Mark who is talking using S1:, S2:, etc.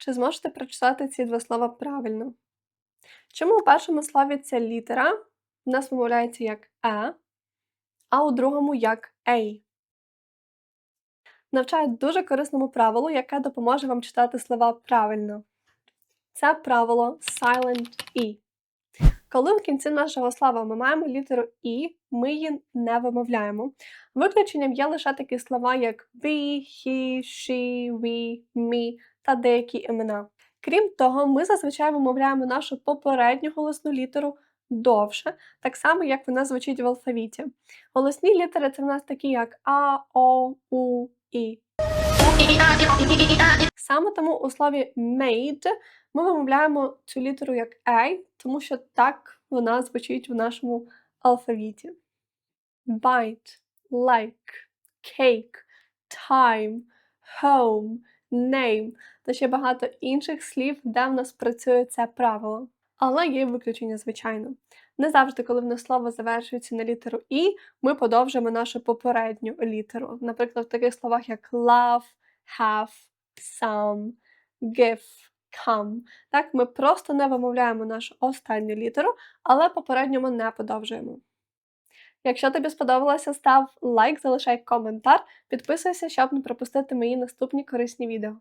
S1: Чи зможете прочитати ці два слова правильно? Чому у першому слові ця літера в нас вимовляється як е, а у другому як ей? Навчаю дуже корисному правилу, яке допоможе вам читати слова правильно. Це правило Silent E. Коли в кінці нашого слова ми маємо літеру І, ми її не вимовляємо. Виключенням є лише такі слова, як we, he, she, we, me та деякі імена. Крім того, ми зазвичай вимовляємо нашу попередню голосну літеру довше, так само, як вона звучить в алфавіті. Голосні літери це в нас такі, як А, О, У, І. Саме тому у слові made ми вимовляємо цю літеру як A, тому що так вона звучить в нашому алфавіті. Bite, like, cake, time, home, name та ще багато інших слів, де в нас працює це правило. Але є виключення, звичайно. Не завжди, коли в нас слово завершується на літеру І, ми подовжуємо нашу попередню літеру. Наприклад, в таких словах як love, have, some, give, come. Так, ми просто не вимовляємо нашу останню літеру, але попередньо ми не подовжуємо. Якщо тобі сподобалося, став лайк, залишай коментар, підписуйся, щоб не пропустити мої наступні корисні відео.